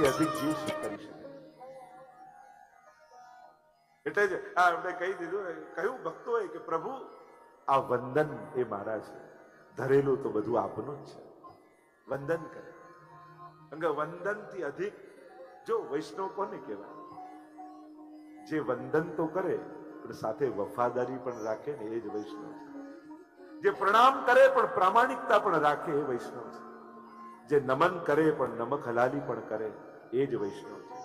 વંદનથી અધિક જીવ શું કરી શકે એટલે જ આ આપણે કહી દીધું ને, કહ્યું ભક્તોએ કે પ્રભુ? આ વંદન એ મારા છે. ધરેલું તો બધું આપનું જ છે. વંદન કરે. કારણ કે વંદનથી અધિક જો વૈષ્ણવ કોને કહેવાય? જે વંદન તો કરે પણ સાથે વફાદારી પણ રાખે ને એ જ વૈષ્ણવ છે. જે પ્રણામ કરે પણ પ્રામાણિકતા પણ રાખે એ વૈષ્ણવ છે. જે નમન કરે પણ નમક હલાલી પણ કરે. એ જ વૈષ્ણવ છે.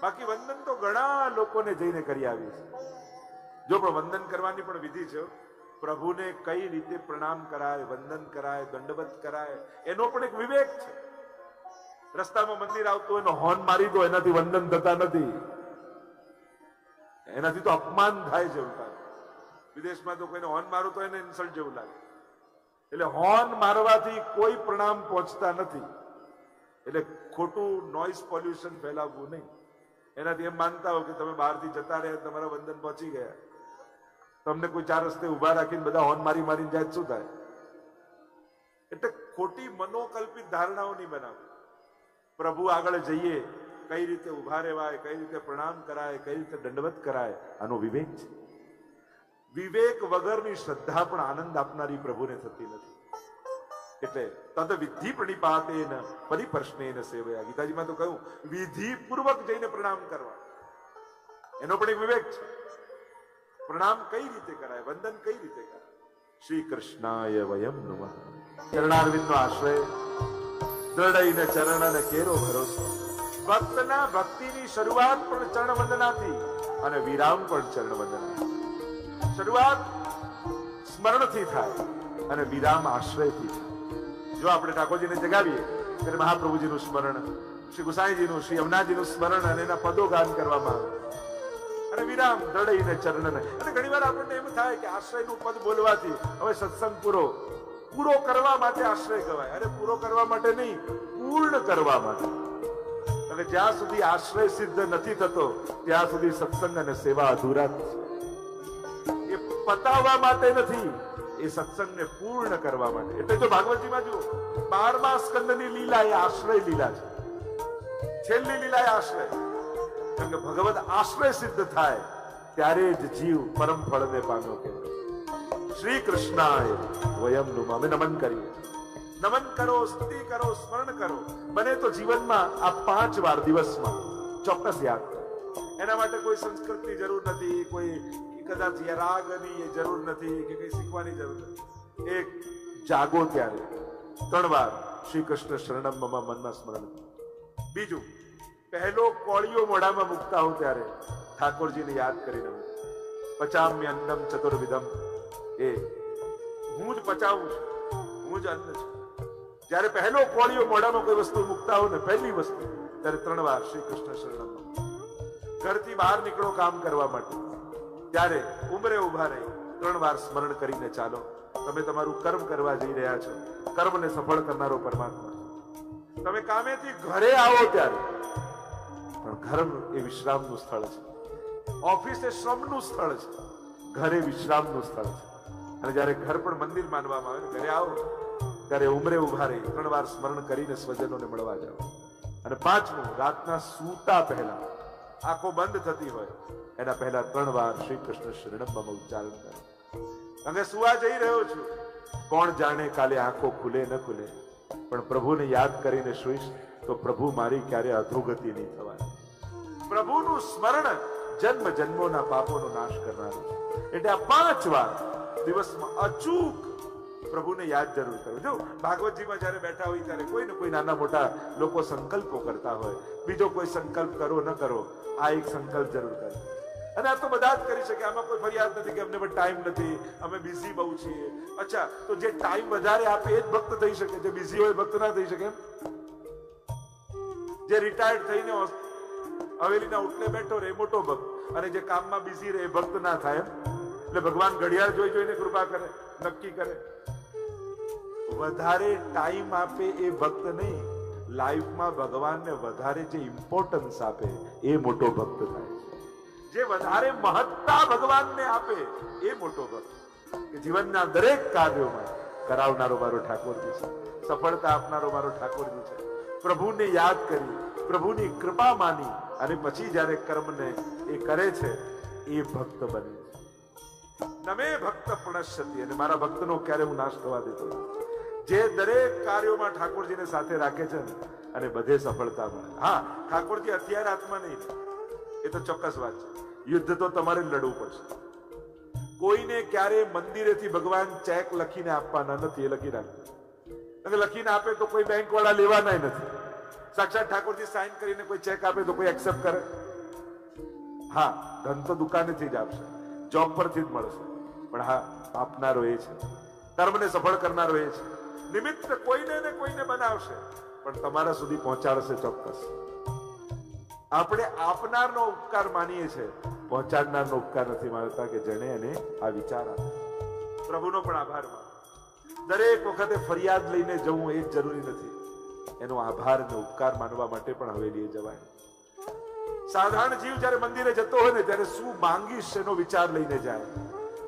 બાકી વંદન તો ઘણા લોકોને જઈને કરી આવી છે. જો પણ વંદન કરવાની પણ વિધિ છે, પ્રભુને કઈ રીતે પ્રણામ કરાય, વંદન કરાય, દંડવત કરાય, એનો પણ એક વિવેક છે. રસ્તામાં મંદિર આવતું એનો હોર્ન મારી દો, એનાથી વંદન થતા નથી. એનાથી તો અપમાન થાય છે ઉલટા વિદેશમાં તો કોઈને હોર્ન મારું તો એને ઇન્સલ્ટ જેવું લાગે. એટલે હોર્ન મારવાથી કોઈ પ્રણામ પહોંચતા નથી. એટલે ખોટું નોઇઝ પોલ્યુશન ફેલાવવું નહીં. એનાથી એમ માનતા હો કે તમે બહારથી જતા રહ્યા, તમારા વંદન પહોંચી ગયા. તમને કોઈ ચાર રસ્તે ઊભા રાખીને બધા હોર્ન મારી મારીને જાય શું થાય? એટલે ખોટી મનોકલ્પિત ધારણાઓ નહીં બનાવે પ્રભુ આગળ જઈએ, કઈ રીતે ઊભા રહેવાય, કઈ રીતે પ્રણામ કરાય, કઈ રીતે દંડવત કરાય, આનો વિવેક છે. વિવેક વગરની શ્રદ્ધા પણ આનંદ આપનારી પ્રભુને થતી નથી. એટલે તદ વિધિ પ્રણિપાતેન, પરિપ્રશ્નેન સેવયા. ગીતાજીમાં તો કહ્યું વિધિ પૂર્વક જઈને પ્રણામ કરવા. એનો પણ એક વિવેક છે. પ્રણામ કઈ રીતે કરાય? વંદન કઈ રીતે કરાય? શ્રી કૃષ્ણાય વયમ નમઃ. ચરણારવિંદનો આશ્રય. દ્રઢઈને ચરણને કેરો ભરોસો ભક્તના ભક્તિની શરૂઆત પણ ચરણ વંદનાથી અને વિરામ પણ ચરણ વંદનાથી. શરૂઆત સ્મરણથી થાય અને વિરામ આશ્રયથી થાય. જો આપણે ઠાકોરજીને જગાવીએ, ત્યારે મહાપ્રભુજીનું સ્મરણ, શ્રી ગુસાઈજીનું, શ્રી યમુનાજીનું સ્મરણ અને એના પદો ગાન કરવામાં આવે. અને વિરામ દડાઈને ચરણને. અને ઘણીવાર આપણને એમ થાય કે આશ્રયનું પદ બોલવાથી હવે સત્સંગ પૂરો પૂરો કરવા માટે આશ્રય કહેવાય અરે, પૂરો કરવા માટે નહીં, પૂર્ણ કરવા માટે. અને જ્યાં સુધી આશ્રય સિદ્ધ નથી થતો, ત્યાં સુધી સત્સંગ અને સેવા અધૂરા એ પતાવવા માટે નથી એ સત્સંગને પૂર્ણ કરવા માટે. એટલે જો ભાગવતજીમાં જુઓ, બારમા સ્કંદની લીલા એ આશ્રય લીલા છે. છેલ્લી લીલા એ આશ્રય. કારણ કે ભગવત આશ્રય સિદ્ધ થાય, ત્યારે જ જીવ પરમ ફળને પામ્યો કે શ્રી કૃષ્ણાય વયમ અમે નમન કરીએ. નમન કરો, સ્તુતિ કરો, સ્મરણ કરો. બને તો જીવનમાં આ પાંચ વાર દિવસમાં ચોક્કસ યાદ કરો. એના માટે કોઈ સંસ્કૃતની જરૂર નથી, કોઈ કદાચ રાગની એ જરૂર નથી, કે કઈ શીખવાની જરૂર નથી. એક જાગો ત્યારે ત્રણ વાર શ્રી કૃષ્ણ શરણમ મમા મનમાં સ્મરણ બીજું, પહેલો કોળીઓ મોઢામાં મૂકતા હું ત્યારે ઠાકોરજીને યાદ કરી રહ્યું પચામ્ય અન્નમ ચતુર્વિધમ. એ, હું જ પચાવું છું, હું જ અન્ન છું. જ્યારે પહેલો કોળીઓ મોઢામાં કોઈ વસ્તુ મૂકતા હોય ને, પહેલી વસ્તુ, ત્યારે ત્રણ વાર શ્રી કૃષ્ણ શરણમ ઘરથી બહાર નીકળો કામ કરવા માટે. ત્યારે ઉમરે ઊભા રહી ત્રણ વાર સ્મરણ કરીને ચાલો, તમે તમારું કર્મ કરવા જઈ રહ્યા છો. કર્મને સફળ કરનારો પરમાત્મા તમે કામેથી ઘરે આવો ત્યારે. પણ ઘર એ વિશ્રામનું સ્થળ છે. ઓફિસ એ શ્રમનું સ્થળ છે. ઘરે વિશ્રામનું સ્થળ છે. અને જ્યારે ઘર પણ મંદિર માનવામાં આવે ઘરે આવો, ત્યારે ઉમરે ઊભા રહી ત્રણ વાર સ્મરણ કરીને સ્વજનોને મળવા જાઓ. અને પાંચમું, રાતના સૂતા પહેલા આંખો બંધ થતી હોય, એના પહેલા ત્રણ વાર શ્રી કૃષ્ણ શરણમ ઉચ્ચારણ કરે. અને સુવા જઈ રહ્યો છું. કોણ જાણે કાલે આંખો ખુલે ન ખુલે. પણ પ્રભુને યાદ કરીને સુઈશ તો પ્રભુ મારી ક્યારે અધોગતિ નહીં થવાય. પ્રભુનું સ્મરણ જન્મ જન્મોના પાપોનો નાશ કરનારું છે. એટલે આ પાંચ વાર દિવસમાં અચૂક પ્રભુને યાદ જરૂર કરો. જો ભાગવતજીમાં જ્યારે બેઠા હોય ત્યારે કોઈ ને કોઈ નાના મોટા લોકો સંકલ્પો કરતા હોય. બીજો કોઈ સંકલ્પ કરો ન કરો. આ એક સંકલ્પ જરૂર કરો. અને આ તો બધા જ કરી શકે, આમાં કોઈ ફરિયાદ નથી કે અમને પણ ટાઈમ નથી, અમે બિઝી બહુ છીએ. અચ્છા, તો જે ટાઈમ વધારે આપે એ જ ભક્ત થઈ શકે, જે બિઝી હોય ભક્ત ના થઈ શકે જે રિટાયર્ડ થઈને હવેલીના ઉઠલે બેઠો રહે મોટો ભક્ત, અને જે કામમાં બિઝી રહે ભક્ત ના થાય એટલે ભગવાન ઘડિયાળ જોઈ જોઈને કૃપા કરે, નક્કી કરે. વધારે ટાઈમ આપે એ ભક્ત નહીં. લાઈફમાં ભગવાનને વધારે જે ઇમ્પોર્ટન્સ આપે એ મોટો ભક્ત થાય. જે વધારે મહત્તા ભગવાનને આપે એ મોટો ભક્ત. કે જીવનના દરેક કાર્યોમાં કરાવનારો મારો ઠાકોરજી છે. સફળતા આપનારો મારો ઠાકોરજી છે. પ્રભુને યાદ કરી, પ્રભુની કૃપા માની અને પછી જ્યારે કર્મને એ કરે છે, એ ભક્ત બને છે. નમે ભક્ત પ્રણશ્યતિ અને મારા ભક્તનો ક્યારે હું નાશ થવા દેતો નથી. જે દરેક કાર્યોમાં ઠાકોરજીને સાથે રાખે છે અને બધે સફળતા મળે. હા, ઠાકોરજી હથિયાર હાથમાં નહીં એ તો ચોક્કસ વાત છે. યુદ્ધ તો તમારે લડવું પડશે. કોઈને ક્યારે મંદિરેથી ભગવાન ચેક લખીને આપવાના નથી, એ લખી રાખજો લખીને આપે તો કોઈ બેંક વાળા લેવાના નથી. સાક્ષાત ઠાકોરજી સાઈન કરીને કોઈ ચેક આપે તો કોઈ એક્સેપ્ટ કરે. હા, ધન તો દુકાનેથી જ આપશે. જોબ પરથી જ મળશે. પણ હા, આપનારો એ છે. કર્મને સફળ કરનારો એ છે. નિમિત્ત કોઈને ને કોઈને બનાવશે, પણ તમારા સુધી પહોંચાડશે ચોક્કસ. આપણે આપનારનો ઉપકાર માનીએ છીએ પહોંચાડનારનો ઉપકાર નથી માનતા કે જેણે એને આ વિચાર આપ્યો. પ્રભુનો પણ આભાર માનો. દરેક વખતે ફરિયાદ લઈને જવું એ જરૂરી નથી. એનો આભાર અને ઉપકાર માનવા માટે પણ હવેલીએ જવાય. સાધારણ જીવ જ્યારે મંદિરે જતો હોય ને, ત્યારે શું માંગીશ એનો વિચાર લઈને જાય.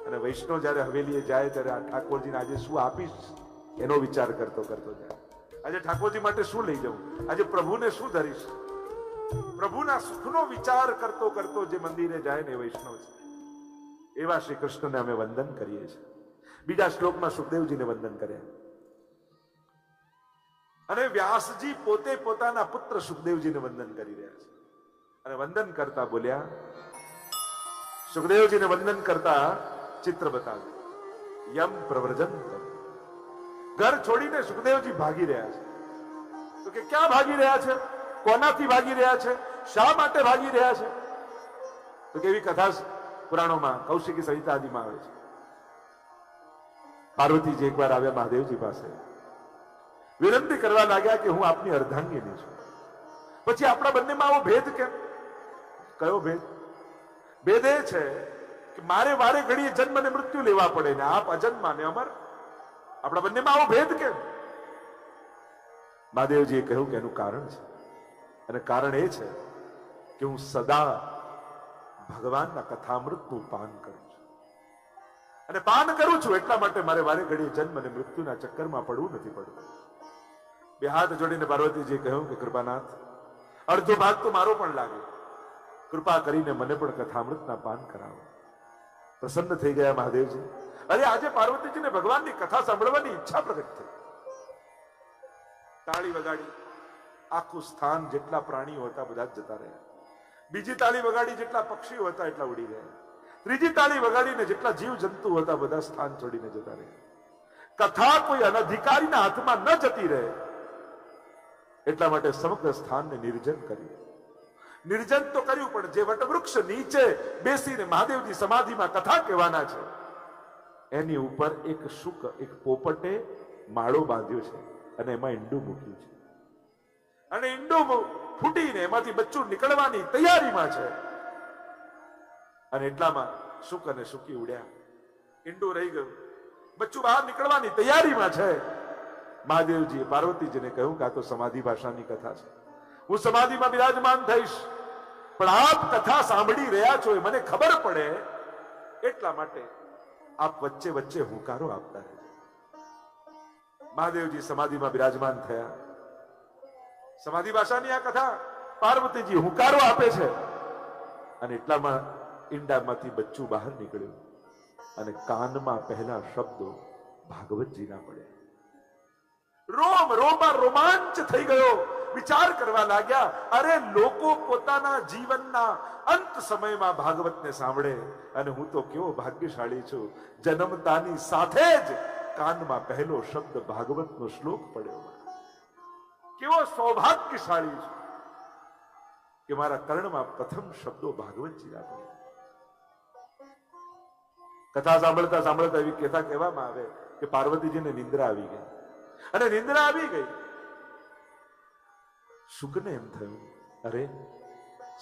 અને વૈષ્ણવ જ્યારે હવેલીએ જાય, ત્યારે આ ઠાકોરજીને આજે શું આપીશ? એનો વિચાર કરતો કરતો જાય. આજે ઠાકોરજી માટે શું લઈ જવું? આજે પ્રભુને શું ધરીશ? પ્રભુના સુખનો વિચાર કરતો કરતો જે મંદિરે જાય ને વૈષ્ણવ છે. એવા શ્રી કૃષ્ણને અમે વંદન કરીએ છીએ. બીજા શ્લોકમાં સુખદેવજીને વંદન કર્યા અને વ્યાસજી પોતે પોતાના પુત્ર સુખદેવજીને વંદન કરી રહ્યા છે. અને વંદન કરતા બોલ્યા, સુખદેવજીને વંદન કરતા ચિત્ર બતાવ્યું. યમ પ્રવ્રજન ઘર છોડીને સુખદેવજી ભાગી રહ્યા છે. તો કે ક્યાં ભાગી રહ્યા છે? કોનાથી ભાગી રહ્યા છે? શા માટે ભાગી રહ્યા છે? તો કેવી કથા પુરાણોમાં કૌશિકી સંહિતા આદિમાં આવે છે. પાર્વતીજી એકવાર આવ્યા મહાદેવજી પાસે. વિનંતી કરવા લાગ્યા કે હું આપની અર્ધાંગીની છું. પછી આપણા બંનેમાં આવો ભેદ કેમ? કયો ભેદ? ભેદ એ છે કે મારે વારે ઘડીએ જન્મ ને મૃત્યુ લેવા પડે ને આપ અજન્મા ને અમર આપણા બંનેમાં આવો ભેદ કેમ? મહાદેવજીએ કહ્યું કે એનું કારણ છે. અને કારણ એ છે કે હું સદા ભગવાનના કથામૃતનું પાન કરું છું. અને પાન કરું છું એટલા માટે મારે વારે ઘડીએ જન્મ અને મૃત્યુના ચક્કરમાં પડવું નથી પડતું. બે હાથ જોડીને પાર્વતીજીએ કહ્યું કે કૃપાનાથ, અડધો ભાગ તો મારો પણ લાગે. કૃપા કરીને મને પણ કથામૃતના પાન કરાવો. પ્રસન્ન થઈ ગયા મહાદેવજી. અરે આજે પાર્વતીજીને ભગવાનની કથા સાંભળવાની ઈચ્છા પ્રગટ થઈ. તાળી વગાડી, આખું સ્થાન જેટલા પ્રાણીઓ હતા બધા જતા રહ્યા. બીજી તાળી વગાડી જેટલા પક્ષીઓ હતા એટલા ઉડી ગયા. ત્રીજી તાળી વગાડીને જેટલા જીવ જંતુ હતા બધા સ્થાન છોડીને જતા રહ્યા. કથા કોઈ અનધિકારીના હાથમાં ન જતી રહે. એટલા માટે સમગ્ર સ્થાનને નિર્જન કર્યું. નિર્જન તો કર્યું, પણ જે વટવૃક્ષ નીચે બેસીને મહાદેવજી સમાધિમાં કથા કહેવાના છે એની ઉપર એક શુક, એક પોપટે માળો બાંધ્યો છે અને એમાં ઈંડું મૂક્યું છે. અને ઈંડું ફૂટીને એમાંથી બચ્ચું નીકળવાની તૈયારીમાં છે. અને એટલામાં સુક અને સુકી ઉડ્યા. ઈંડું રહી ગયું. બચ્ચું બહાર નીકળવાની તૈયારીમાં છે. મહાદેવજીએ પાર્વતીજીને કહ્યું કે આ તો સમાધિ ભાષાની કથા છે. હું સમાધિમાં બિરાજમાન થઈશ. પણ આપ કથા સાંભળી રહ્યા છો એ મને ખબર પડે એટલા માટે આપ વચ્ચે વચ્ચે હુંકારો આપતા રહેજો મહાદેવજી સમાધિમાં બિરાજમાન થયા. સમાધિ ભાષાની આ કથા પાર્વતીજી હુંકારો આપે છે. અને એટલામાં ઈંડામાંથી બચ્ચું બહાર નીકળ્યું અને કાનમાં પહેલા શબ્દો ભાગવતજીના પડ્યા. રોમ રોમાં રોમાંચ થઈ ગયો. વિચાર કરવા લાગ્યા, અરે, લોકો પોતાના જીવનના અંત સમયમાં ભાગવતને સાંભળે. અને હું તો કેવો ભાગ્યશાળી છું. જન્મતાની સાથે જ કાનમાં પહેલો શબ્દ ભાગવતનો શ્લોક પડ્યો કેવો સૌભાગ્યશાળી છું કે મારા કર્ણમાં પ્રથમ શબ્દો ભાગવતજીના પડ્યા. કથા સાંભળતા સાંભળતા એવી કથા કહેવામાં આવે કે પાર્વતીજીને નિંદ્રા આવી ગઈ. અને નિંદ્રા આવી ગઈ. શુકને એમ થયું, અરે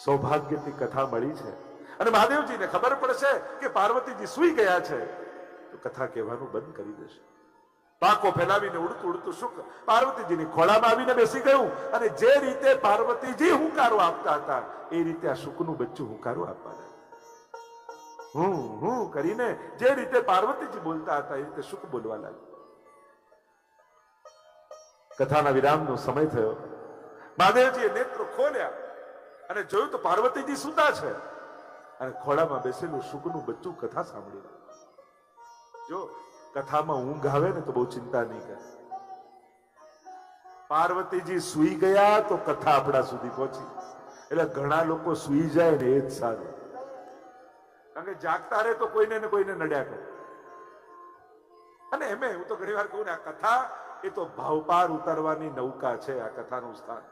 સૌભાગ્યની કથા મળી છે. અને મહાદેવજીને ખબર પડશે કે પાર્વતીજી સુઈ ગયા છે. તો કથા કહેવાનું બંધ કરી દેશે. પાકો ફેલાવીને ઉડતું ઉડતું સુખ પાર્વતીજીની ખોળામાં આવીને બેસી ગયું અને જે રીતે પાર્વતીજી હુંકારો આપતા હતા, એ રીતે આ સુખનું બચ્ચું હુંકારો આપવા હું હું કરીને જે રીતે પાર્વતીજી બોલતા હતા, એ રીતે સુખ બોલવા લાગ્યું. કથાના વિરામનો સમય થયો. મહાદેવજીએ નેત્ર ખોલ્યા અને જોયું તો પાર્વતીજી સુતા છે. અને ખોળામાં બેસેલું સુખનું બચ્ચું કથા સાંભળી જો કથામાં ઊંઘ આવે ને તો બહુ ચિંતા નહીં કરે. પાર્વતીજી સુઈ ગયા તો કથા આપણા સુધી પહોંચી. એટલે ઘણા લોકો સુઈ જાય ને એ જ સારું. કારણ કે જાગતા રહે તો કોઈને ને કોઈને નડ્યા કરે. અને એમે હું તો ઘણી વાર કહું ને, આ કથા એ તો ભાવપાર ઉતારવાની નૌકા છે, આ કથાનું સ્થાન.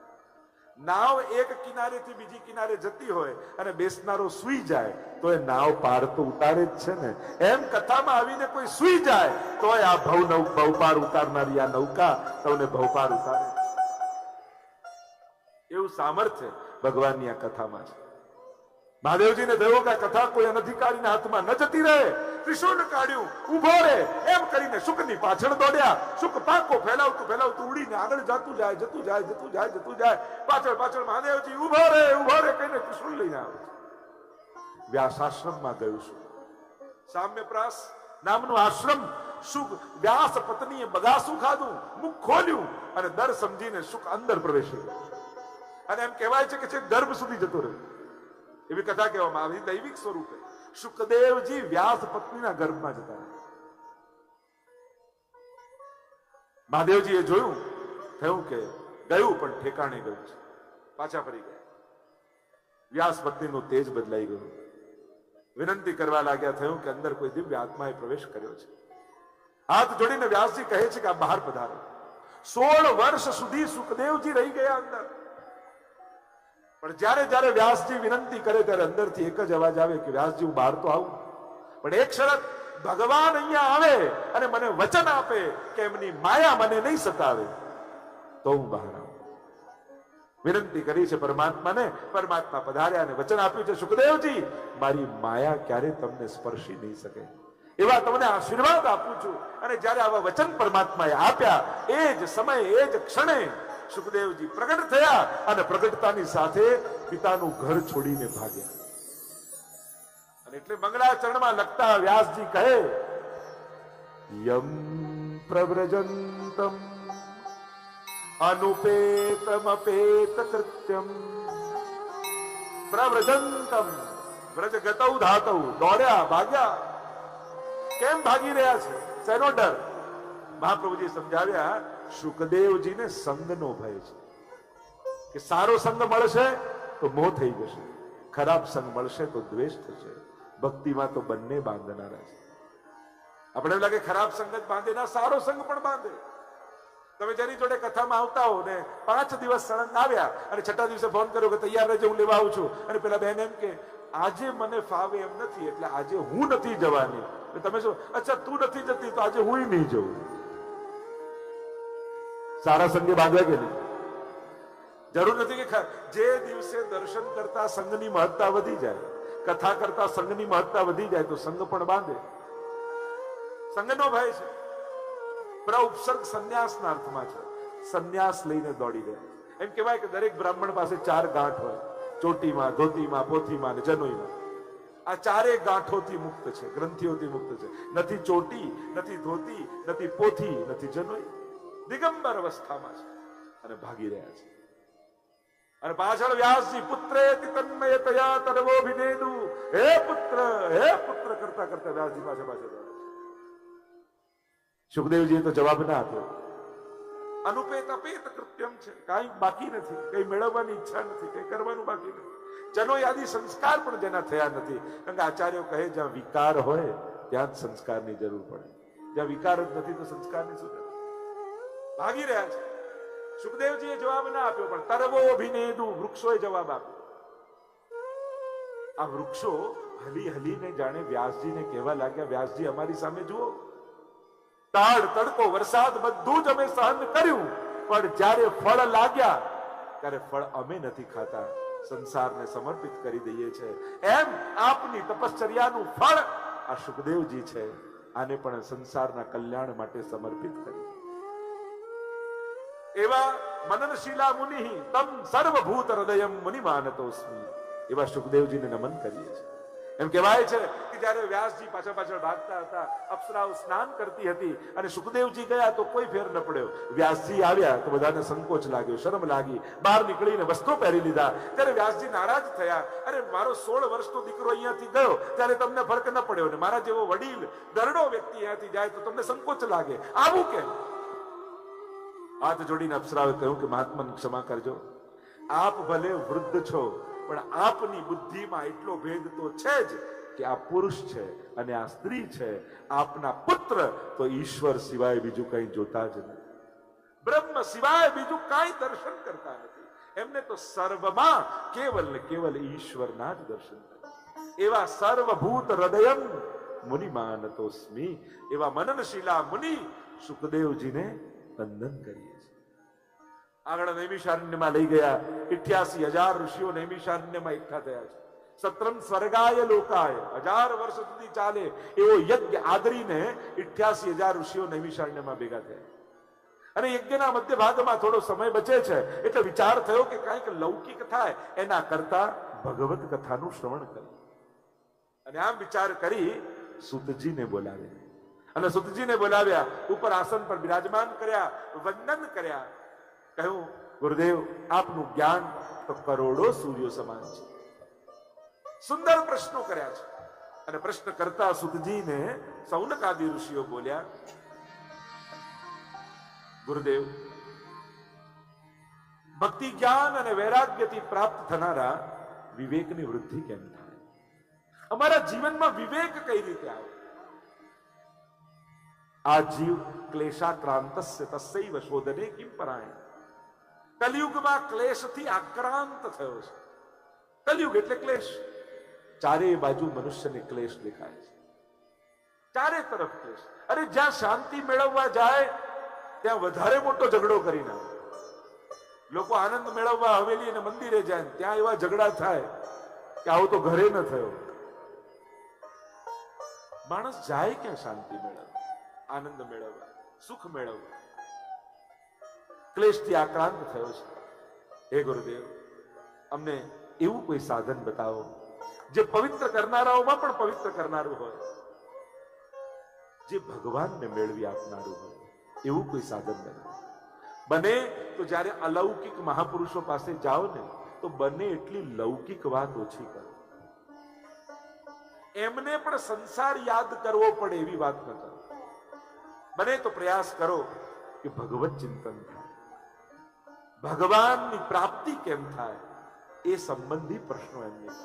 નાવ એક કિનારેથી બીજી કિનારે જતી હોય અને બેસનારો સુઈ જાય, તો એ નાવ પાર તો ઉતારે જ છે ને એમ કથામાં આવીને કોઈ સુઈ જાય તો આ ભવ નૌ ભવપાર ઉતારનારી આ નૌકા તમને ભવપાર ઉતારે. એવું સામર્થ્ય ભગવાનની આ કથામાં છે મહાદેવજીને થયો કે કથા કોઈ અનધિકારીના હાથમાં ન જતી રહે. ત્રિશુલ કાઢ્યું ઊભો રે એમ કરીને સુખની પાછળ દોડ્યા. સુખ પાકો ફેલાવતું ફેલાવતું ઉડીને આગળ જતું જાય જતું જાય જતું જાય જતું જાય. પાછળ પાછળ મહાદેવજી ઊભો રહે ઊભો રે કહીને ત્રિશુલ લઈને આવે છે. વ્યાસાશ્રમમાં ગયું છું. સામ્યપ્રાસ નામનો આશ્રમ સુખ વ્યાસ પત્નીએ બગાસું ખાધું, મુખ ખોલ્યું અને દર સમજીને સુખ અંદર પ્રવેશ્યું. અને એમ કહેવાય છે કે છે ગર્ભ સુધી જતો રહ્યો. એવી કથા કહેવામાં આવી દૈવિક સ્વરૂપે. સુખદેવજી વ્યાસ પત્નીના ગર્ભમાં જતા મહાદેવજીએ જોયું, થયું કે ગયું પણ ઠેકાણે ગયું છે, પાછા ફરી ગયા. વ્યાસ પત્નીનું તેજ બદલાઈ ગયું. વિનંતી કરવા લાગ્યા થયું કે અંદર કોઈ દિવ્ય આત્માએ પ્રવેશ કર્યો છે. હાથ જોડીને વ્યાસજી કહે છે કે આ બહાર પધારો. સોળ વર્ષ સુધી સુખદેવજી રહી ગયા અંદર. પણ જ્યારે જ્યારે વ્યાસજી વિનંતી કરે ત્યારે અંદરથી એક જ અવાજ આવે કે વ્યાસજી, હું બહાર તો આવું. પણ એક શરત, ભગવાન અહીંયા આવે અને મને વચન આપે કે એમની માયા મને નહીં સતાવે. તો હું બહાર આવું. વિનંતી કરી છે પરમાત્માને. પરમાત્મા પધાર્યા અને વચન આપ્યું છે, સુખદેવજી, મારી માયા ક્યારે તમને સ્પર્શી નહીં શકે? એવા તમને આશીર્વાદ આપું છું. અને જ્યારે આવા વચન પરમાત્માએ આપ્યા, એ જ સમયે, એ જ ક્ષણે સુખદેવજી પ્રગટ થયા અને પ્રગટતાની સાથે પિતાનું ઘર છોડીને ભાગ્યા. અને એટલે મંગળાચરણમાં લખતા વ્યાસજી કહે, યમ પ્રવ્રજંતમ અનુપેતમપેત કૃત્યમ. પ્રવ્રજંતમ વ્રજ ગતૌ ધાતૌ, દોડ્યા, ભાગ્યા. કેમ ભાગી રહ્યા છે? શેનો ડર? મહાપ્રભુજી સમજાવ્યા સુખદેવજીને સંગનો ભય છે. કે સારો સંગ મળશે તો મોહ થઈ જશે. ખરાબ સંગ મળશે તો દ્વેષ થશે. ભક્તિમાં તો બંને બાંધનારા છે. આપણે લાગે ખરાબ સંગત બાંધે ના સારો સંગ પણ બાંધે. તમે જેની જોડે કથામાં આવતા હો ને પાંચ દિવસ સળંગ આવ્યા અને છઠ્ઠા દિવસે ફોન કર્યો કે તૈયાર રહેજો, હું લેવા આવું છું. અને પેલા બેન એમ કે, આજે મને ફાવે એમ નથી, એટલે આજે હું નથી જવાની. તમે શું, અચ્છા, તું નથી જતી, તો આજે હું નહીં જઉં. સારા સંઘે બાંધવા કે જરૂર નથી કે જે દિવસે દર્શન કરતા સંઘની મહત્તા વધી જાય, કથા કરતા સંઘની મહત્તા વધી જાય, તો સંઘ પણ બાંધે. સંઘનો ભય છે. પર ઉપસર્ગ સંન્યાસના અર્થમાં છે. સંન્યાસ લઈને દોડી જાય એમ કહેવાય કે દરેક બ્રાહ્મણ પાસે ચાર ગાંઠ હોય. ચોટીમાં, ધોતીમાં, પોથીમાં અને જનોઈમાં. આ ચારે ગાંઠોથી મુક્ત છે, ગ્રંથિઓથી મુક્ત છે. નથી ચોટી, નથી ધોતી, નથી પોથી, નથી જનોઈ. દિગંબર અવસ્થામાં છે અને ભાગી રહ્યા છે. અને પાછળ વ્યાસજી, પુત્રે તન્મય તયા તરવો વિનેદુ હે પુત્ર હે પુત્ર, કરતા કરતા વ્યાસજી પાસે દોડે સુખદેવજીએ તો જવાબ ના આપ્યો. અનુપેત અપેત કૃત્યમ છે. કાંઈ બાકી નથી. કઈ મેળવવાની ઈચ્છા નથી. કઈ કરવાનું બાકી નથી. જનો યાદી સંસ્કાર પણ જેના થયા નથી. કારણ કે આચાર્યો કહે, જ્યાં વિકાર હોય, ત્યાં જ સંસ્કારની જરૂર પડે. જ્યાં વિકાર જ નથી, તો સંસ્કારની શું ભાગી રહ્યા છે. સુખદેવજીએ જવાબ ના આપ્યો, પણ તરવો અભિનેદુ વૃક્ષોએ જવાબ આપ્યો. આ વૃક્ષો હલી હલીને જાણે વ્યાસજીને કહેવા લાગ્યા, વ્યાસજી, અમારી સામે જુઓ. તાળ, તડકો, વરસાદ બધું જ અમે સહન કર્યું, પણ જ્યારે ફળ લાગ્યા, ત્યારે ફળ અમે નથી ખાતા. સંસારને સમર્પિત કરી દઈએ છે. એમ આપની તપશ્ચર્યાનું ફળ આ સુખદેવજી છે. આને પણ સંસારના કલ્યાણ માટે સમર્પિત કરી. એવા મનનશીલા મુનિ તમ સર્વભૂત હૃદય મુનિ માનતોસ્મી એવા સુખદેવજીને નમન કરીએ છીએ એમ કહેવાય છે કે જ્યારે વ્યાસજી પાછા પાછળ ભાગતા હતા અપ્સરાઓ સ્નાન કરતી હતી અને સુખદેવજી ગયા તો કોઈ ફેર ન પડ્યો વ્યાસજી આવ્યા તો બધાને સંકોચ લાગ્યો શરમ લાગી બહાર નીકળીને વસ્ત્રો પહેરી લીધા ત્યારે વ્યાસજી નારાજ થયા અરે મારો સોળ વર્ષનો દીકરો અહીંયાથી ગયો, ત્યારે તમને ફરક ન પડ્યો ને મારા જેવો વડીલ, દરડો વ્યક્તિ અહીંયાથી જાય તો તમને સંકોચ લાગે. આવું કેમ? હાથ જોડીને અપ્સરાએ કહ્યું કે મહાત્માને ક્ષમા કરજો. આપ ભલે વૃદ્ધ છો, પણ આપની બુદ્ધિમાં એટલો ભેદ તો છે જ કે આ પુરુષ છે અને આ સ્ત્રી છે. આપના પુત્ર તો ઈશ્વર સિવાય બીજું કંઈ જોતા જ નથી. બ્રહ્મ સિવાય બીજું કાંઈ દર્શન કરતા નથી. એમને તો સર્વમાં કેવલ ને કેવલ ઈશ્વરના જ દર્શન એવા સર્વભૂત હૃદયમ મુનિ માનતોસ્મી એવા મનનશીલા મુનિ સુખદેવજીને વંદન કરીએ છીએ. આગળ નૈમિષારણ્યમાં લઈ ગયા, ઇઠ્યાસી હજાર ઋષિઓ નૈમિષારણ્યમાં એકઠા થયા છે. સત્રમ સ્વર્ગાય લોકાય, હજાર વર્ષ સુધી ચાલે એવો યજ્ઞ આદરીને ઇઠ્યાસી હજાર ઋષિઓ નૈમિષારણ્યમાં ભેગા થયા. અને યજ્ઞના મધ્ય ભાગમાં થોડો સમય બચે છે, એટલે વિચાર થયો કે કંઈક લૌકિક થાય, એના કરતા ભગવત કથાનું શ્રવણ કરીએ. અને આમ વિચાર કરી સુતજીને બોલાવ્યા. અને સુતજીને બોલાવ્યા, ઉપર આસન પર બિરાજમાન કર્યા, વંદન કર્યા. કહ્યું, ગુરુદેવ, આપનું જ્ઞાન તો કરોડો સૂર્યો સમાન છે. સુંદર પ્રશ્નો કર્યા છે. અને પ્રશ્ન કરતા સુતજીને આદિ ઋષિઓ બોલ્યા, ગુરુદેવ, ભક્તિ જ્ઞાન અને વૈરાગ્યથી પ્રાપ્ત થનારા વિવેકની વૃદ્ધિ કેમ થાય? અમારા જીવનમાં વિવેક કઈ રીતે આવે? આ જીવ ક્લેશાક્રાંતસ્ય તસ્યૈવ શોધને કિમ પરાયણ કલયુગમાં ક્લેશથી આક્રાંત થયો છે કલયુગ એટલે ક્લેશ ચારે બાજુ મનુષ્યને ક્લેશ દેખાય છે ચારે તરફ ક્લેશ અરે જ્યાં શાંતિ મેળવવા જાય ત્યાં વધારે મોટો ઝઘડો કરી નાખે લોકો આનંદ મેળવવા હવેલી અને મંદિરે જાય ત્યાં એવા ઝઘડા થાય કે આવું તો ઘરે ન થયો માણસ જાય ક્યાં શાંતિ મેળવવા આનંદ મેળવવા, સુખ મેળવવા. ક્લેશથી આક્રાંત થયો છે. હે ગુરુદેવ, અમને એવું કોઈ સાધન બતાવો જે પવિત્ર કરનારાઓમાં પણ પવિત્ર કરનારું હોય. જે ભગવાનને મેળવી આપનારું હોય, એવું કોઈ સાધન બતાવો. બને તો જ્યારે અલૌકિક મહાપુરુષો પાસે જાઓ ને, તો બને એટલી લૌકિક વાત ઓછી કરો. એમને પણ સંસાર યાદ કરવો પડે એવી વાત ન કરો. બને તો પ્રયાસ કરો કે ભગવત ચિંતન થાય. ભગવાનની પ્રાપ્તિ કેમ થાય એ સંબંધી પ્રશ્નો એમને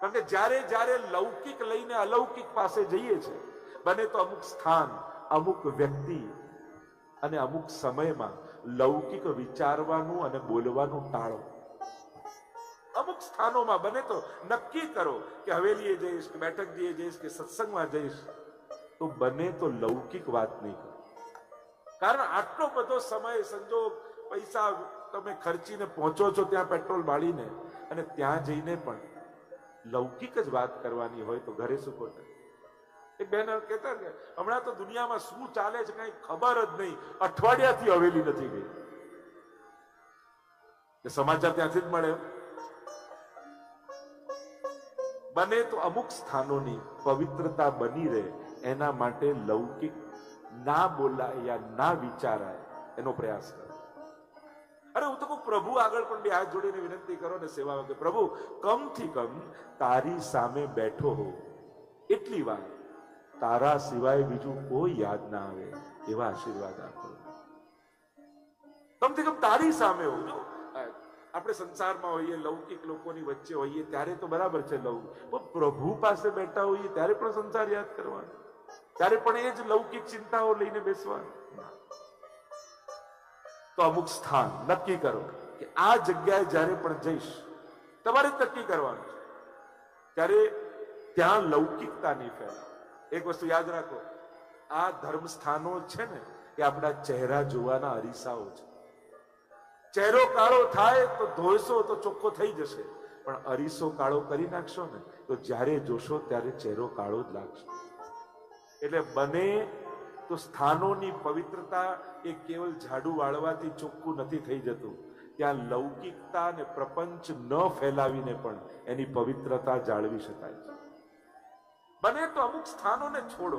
કારણ કે જ્યારે જ્યારે લૌકિક લઈને અલૌકિક પાસે જઈએ છે, બને તો અમુક સ્થાન, અમુક વ્યક્તિ અને અમુક સમયમાં લૌકિક વિચારવાનું અને બોલવાનું ટાળો. અમુક સ્થાનોમાં બને તો નક્કી કરો કે હવેલીએ જઈશ, કે બેઠકજીએ જઈશ, કે સત્સંગમાં જઈશ. તો બને તો લૌકિક વાત નહીં કરો. કારણ આટલો બધો સમય સંજોગ, પૈસા તમે ખર્ચીને પહોંચો છો ત્યાં પેટ્રોલ બાળીને અને ત્યાં જઈને પણ લૌકિક જ વાત કરવાની હોય તો ઘરે શું ખોટે? એક બેન કહેતા કે હમણાં તો દુનિયામાં શું ચાલે છે કઈ ખબર જ નહીં. અઠવાડિયાથી હવેલી નથી ગઈ. સમાચાર ત્યાંથી જ મળે. બને તો અમુક સ્થાનોની પવિત્રતા બની રહે. એના માટે લૌકિક ના બોલાય ના વિચારાય, એનો પ્રયાસ કરો. અરે હું તો કહું, પ્રભુ આગળ પણ બે હાથ જોડીને વિનંતી કરો ને સેવા વગર. પ્રભુ, કમથી કમ તારી સામે બેઠો હો. એટલી વાર તારા સિવાય બીજું કોઈ યાદ ના આવે, એવા આશીર્વાદ આપો. કમથી કમ તારી સામે હો. આપણે સંસારમાં હોઈએ, લૌકિક લોકોની વચ્ચે હોઈએ, ત્યારે તો બરાબર છે લૌકિક પણ પ્રભુ પાસે બેઠા હોઈએ, ત્યારે પણ સંસાર યાદ કરવાનો. ત્યારે પણ એ જ લૌકિક ચિંતાઓ લઈને બેસવા તો અમુક સ્થાન નક્કી કરો કે આ જગ્યાએ જ્યારે પણ જઈશ, તમારે નક્કી કરવાનું ત્યારે ત્યાં લૌકિકતા નહીં ફેલાય એક વસ્તુ યાદ રાખો, આ ધર્મ સ્થાનો છે ને, એ આપણા ચહેરા જોવાના અરીસાઓ છે. ચહેરો કાળો થાય તો ધોઈશો તો ચોખ્ખો થઈ જશે, પણ અરીસો કાળો કરી નાખશો ને, તો જ્યારે જોશો ત્યારે ચહેરો કાળો જ લાગશે. એટલે બને તો સ્થાનોની પવિત્રતા એ કેવલ ઝાડુ વાળવાથી ચોખ્ખું નથી થઈ જતું. ત્યાં લૌકિકતા અને પ્રપંચ ન ફેલાવીને પણ એની પવિત્રતા જાળવી શકાય છે. બને તો અમુક સ્થાનોને છોડો.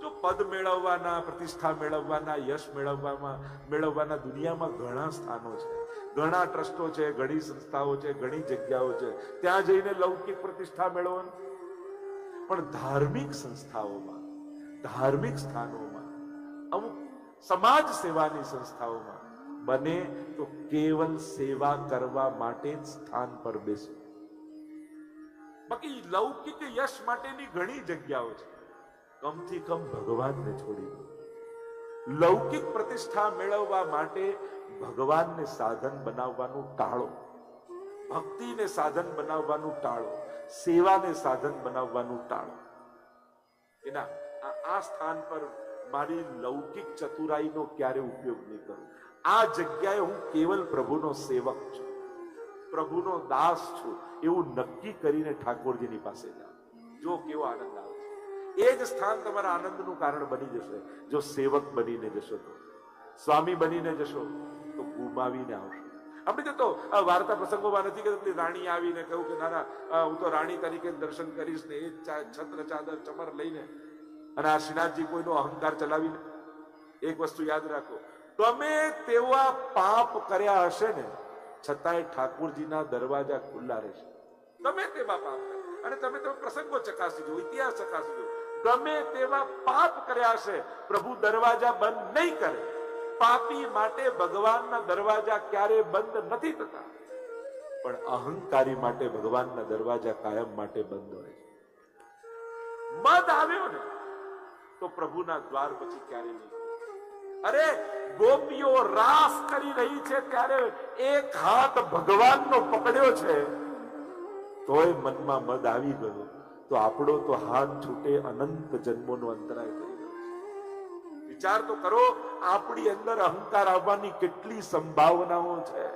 જો પદ મેળવવાના, પ્રતિષ્ઠા મેળવવાના, યશ મેળવવામાં, મેળવવાના દુનિયામાં ઘણા સ્થાનો છે. ઘણા ટ્રસ્ટો છે, ઘણી સંસ્થાઓ છે, ઘણી જગ્યાઓ છે. ત્યાં જઈને લૌકિક પ્રતિષ્ઠા મેળવવાની. પણ ધાર્મિક સંસ્થાઓમાં ધાર્મિક સ્થાનોમાં, અમુક સમાજ સેવાની સંસ્થાઓમાં, બને તો કેવલ સેવા કરવા માટે જ સ્થાન પર બેસો. બાકી લૌકિક યશ માટેની ઘણી જગ્યાઓ છે. કમથી કમ ભગવાનને છોડી દો. લૌકિક પ્રતિષ્ઠા મેળવવા માટે ભગવાનને સાધન બનાવવાનું ટાળો. ભક્તિને સાધન બનાવવાનું ટાળો. સેવાને સાધન બનાવવાનું ટાળો. એના આ- સ્થાન પર મારી લૌકિક ચતુરાઈનો ક્યારે ઉપયોગ નહીં કરું? આ જગ્યાએ હું કેવલ પ્રભુનો સેવક છું. પ્રભુનો દાસ છું. એવું નક્કી કરીને ઠાકોરજીની પાસે જાઓ જો કેવો આનંદ આવે છે. એ જ સ્થાન તમારા આનંદનું કારણ બની જશે. જો સેવક બનીને જશો તો. સ્વામી બનીને જશો તો ગુમાવીને આવશો. આપણે તો વાર્તા પ્રસંગોમાં નથી કે રાણી આવીને કહ્યું કે, ના ના હું તો રાણી તરીકે દર્શન કરીશ ને એ છત્ર, ચાદર, ચમર લઈને અને આ શ્રીનાથજી કોઈનો અહંકાર ચલાવીને એક વસ્તુ યાદ રાખો, તમે તેવા પાપ કર્યા હશે ને, છતાંય ઠાકોરજીના દરવાજા ખુલ્લા રહેશે. તમે તેવા પાપ અને તમે તમે પ્રસંગો ચકાસી જો ઇતિહાસ ચકાસી જો ગમે તેવા પાપ કર્યા હશે, પ્રભુ દરવાજા બંધ નહીં કરે. પાપી માટે ભગવાનના દરવાજા ક્યારે બંધ નથી થતા. પણ અહંકારી માટે ભગવાનના દરવાજા કાયમ માટે બંધ હોય છે. મદ આવ્યો ને તો પ્રભુના દ્વાર પછી ક્યારે નહીં? અરે, ગોપીઓ રાસ કરી રહી છે ત્યારે એક હાથ ભગવાનનો પકડ્યો છે. તોય મનમાં મદ આવી ગયો. તો આપણો તો હાથ છૂટે અનંત જન્મોનો અંતરાય થઈ ગયો વિચાર તો કરો, આપણી અંદર અહંકાર આવવાની કેટલી સંભાવનાઓ છે.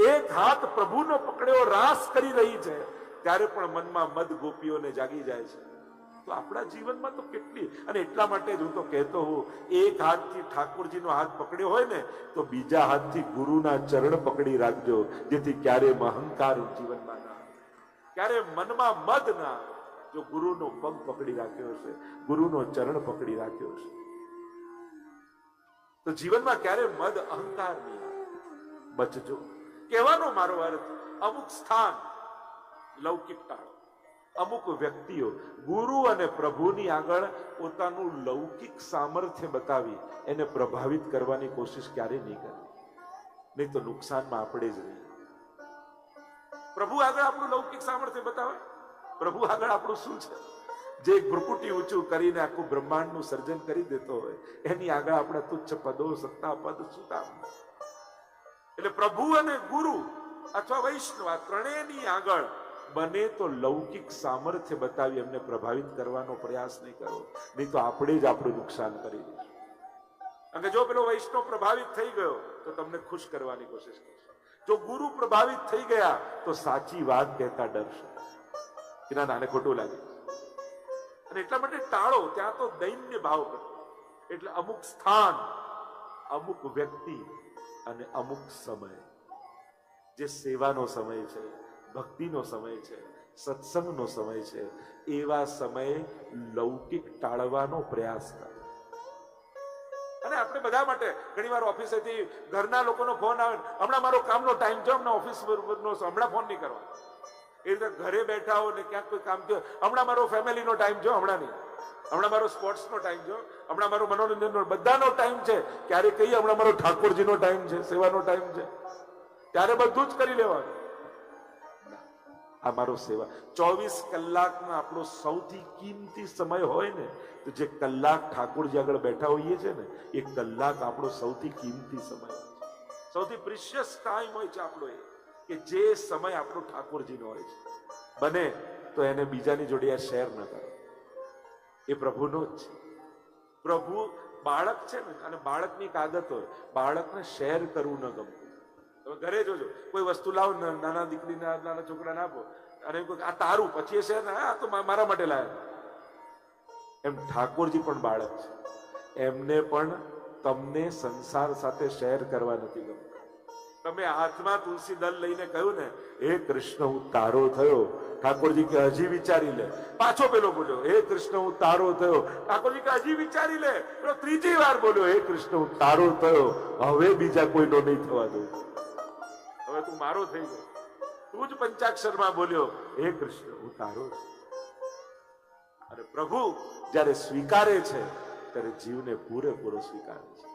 એક હાથ પ્રભુનો પકડ્યો, રાસ કરી રહી છે, ત્યારે પણ મનમાં મદ ગોપીઓને જાગી જાય છે. તો આપણા જીવનમાં તો કેટલી અને એટલા માટે જ હું તો કહેતો હોઉં, એક હાથથી ઠાકોરજીનો હાથ પકડ્યો હોય ને, તો બીજા હાથથી ગુરુના ચરણ પકડી રાખજો, જેથી ક્યારે અહંકાર જીવનમાં ના. ક્યારે મનમાં મદ ના. જો ગુરુનો પગ પકડી રાખ્યો હશે, ગુરુનો ચરણ પકડી રાખ્યો હશે તો જીવનમાં ક્યારે મદ, અહંકાર નહીં બચજો કહેવાનો મારો અર્થ, અમુક સ્થાન લૌકિક ટાળો અમુક વ્યક્તિઓ ગુરુ અને પ્રભુની આગળ પોતાનું લૌકિક સામર્થ્ય બતાવી એને પ્રભાવિત કરવાની કોશિશ ક્યારેય નહીં કરવી નહીં તો નુકસાનમાં આપણે જ રહીએ. પ્રભુ આગળ આપણું લૌકિક સામર્થ્ય બતાવે? પ્રભુ આગળ આપણું શું છે? જે ભ્રુકુટી ઊંચું કરીને આખું બ્રહ્માંડનું સર્જન કરી દેતો હોય, એની આગળ આપણા તુચ્છ પદો, સત્તા, પદ સુતા એટલે પ્રભુ અને ગુરુ, અથવા વૈષ્ણવ, આ ત્રણેયની આગળ બને તો લૌકિક સામર્થ્ય બતાવી એમને પ્રભાવિત કરવાનો પ્રયાસ નહીં કરો. નહીં તો આપણે જ આપણું નુકસાન કરી અને જો પેલો વૈષ્ણવ પ્રભાવિત થઈ ગયો, તો તમને ખુશ કરવાની કોશિશ કરશે. જો ગુરુ પ્રભાવિત થઈ ગયા, તો સાચી વાત કહેતા ડરશે એના નાને ખોટું લાગે. અને એટલા માટે ટાળો, ત્યાં તો દૈન્ય ભાવ કરો. એટલે અમુક સ્થાન, અમુક વ્યક્તિ અને અમુક સમય. જે સેવાનો સમય છે ભક્તિનો સમય છે, સત્સંગનો સમય છે, એવા સમયે લૌકિક ટાળવાનો પ્રયાસ કર. અને આપણે બધા માટે ઘણી વાર ઓફિસેથી ઘરના લોકોનો ફોન આવે હમણાં મારો કામનો ટાઈમ છે, હમણાં ઓફિસ હમણાં ફોન નહીં કરવા. એ રીતે ઘરે બેઠા હો ને ક્યાંક કોઈ કામ થયો, હમણાં મારો ફેમિલીનો ટાઈમ જો હમણાં નહીં. હમણાં મારો સ્પોર્ટ્સનો ટાઈમ જો હમણાં મારો મનોરંજનનો, બધાનો ટાઈમ છે. ક્યારે કહીએ, હમણાં મારો ઠાકોરજીનો ટાઈમ છે, સેવાનો ટાઈમ છે. ત્યારે બધું જ કરી લેવાનું. આ મારો સેવા. ચોવીસ કલાકનો આપણો સૌથી કિંમતી સમય હોય ને, તો જે કલાક ઠાકોરજી આગળ બેઠા હોઈએ છે ને, એ કલાક આપણો સૌથી કિંમતી સમય હોય છે. સૌથી પ્રિશિયસ ટાઈમ હોય છે આપણો એ, કે જે સમય આપણો ઠાકોરજીનો હોય છે. બને તો એને બીજાની જોડે આ શેર ન કરો. એ પ્રભુનો જ છે. પ્રભુ બાળક છે ને, અને બાળકની એક આદત હોય, બાળકને શેર કરવું ન ગમતું. તમે ઘરે જોજો. કોઈ વસ્તુ લાવો નાના દીકરીને, નાના છોકરાને આપો. અને આ તારું, પછી એ શેર આ તો મારા માટે લાયા. એમ ઠાકોરજી પણ બાળક છે. એમને પણ તમને સંસાર સાથે શેર કરવા નથી ગમતા. તમે હાથમાં તુલસી દલ લઈને કહ્યું ને, હે કૃષ્ણ, હું તારો થયો. ઠાકોરજી કે, હજી વિચારી લે. પાછો પેલો બોલ્યો, હે કૃષ્ણ, હું તારો થયો. ઠાકોરજી કે, હજી વિચારી લે. પેલો ત્રીજી વાર બોલ્યો, હે કૃષ્ણ, હું તારો થયો. હવે બીજા કોઈનો નહીં થવા દઉં. હવે તું મારો થઈ ગયો. તું જ પંચાક્ષરમાં બોલ્યો, હે કૃષ્ણ, હું તારો અરે પ્રભુ, જ્યારે સ્વીકારે છે, ત્યારે જીવને પૂરેપૂરો સ્વીકારે છે.